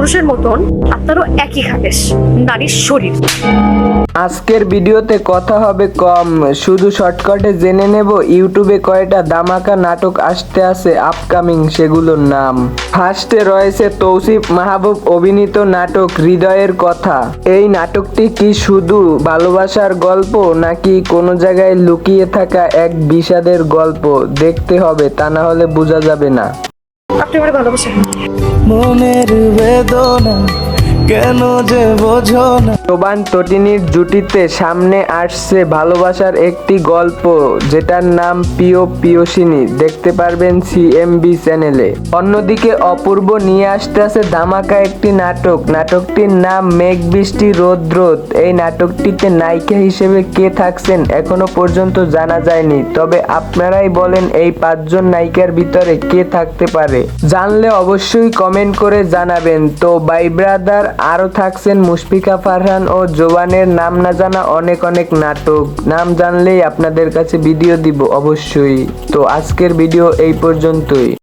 পুরুষের মতন আপনারও একই খাবেশ, নারীর শরীর। আজকের ভিডিওতে কথা হবে কম। শুধু শর্টকাটে জেনে নেব, ইউটিউবে কয়টা দামাকা নাটক আসতে আছে আপকামিং সেগুলোর নাম। ফার্স্টে রয়েছে তৌসিফ মাহবুব অভিনীত নাটক হৃদয়ের কথা। এই নাটকটি কি শুধু ভালোবাসার গল্প, নাকি কোনো জায়গায় লুকিয়ে থাকা এক বিষাদের গল্প? দেখতে হবে, তা না হলে বোঝা যাবে না। আপনি আমার ভালোবাসেন মনের বেদনা কেন যে বোঝো না? সোবান তটিনীর জুটিতে সামনে আসছে ভালোবাসার একটি গল্প, যেটার নাম প্রিয় প্রিয়সিনী। দেখতে পারবেন সিএমবি চ্যানেলে। অন্যদিকে অপূর্ব নিয়ে আসতে আছে ধামাকা একটি নাটক। নাটকটির নাম মেঘ বৃষ্টি রোদ রোদ এই নাটকটিতে নায়িকা হিসেবে কে থাকছেন এখনও পর্যন্ত জানা যায়নি। তবে আপনারাই বলেন এই পাঁচজন নায়িকার ভিতরে কে থাকতে পারে। জানলে অবশ্যই কমেন্ট করে জানাবেন। তো বাই ব্রাদার আরও থাকছেন মুশফিকা ফারহান ও জোবানের নাম না জানা অনেক অনেক নাটক। নাম জানলেই আপনাদের কাছে ভিডিও দিব অবশ্যই। তো আজকের ভিডিও এই পর্যন্তই।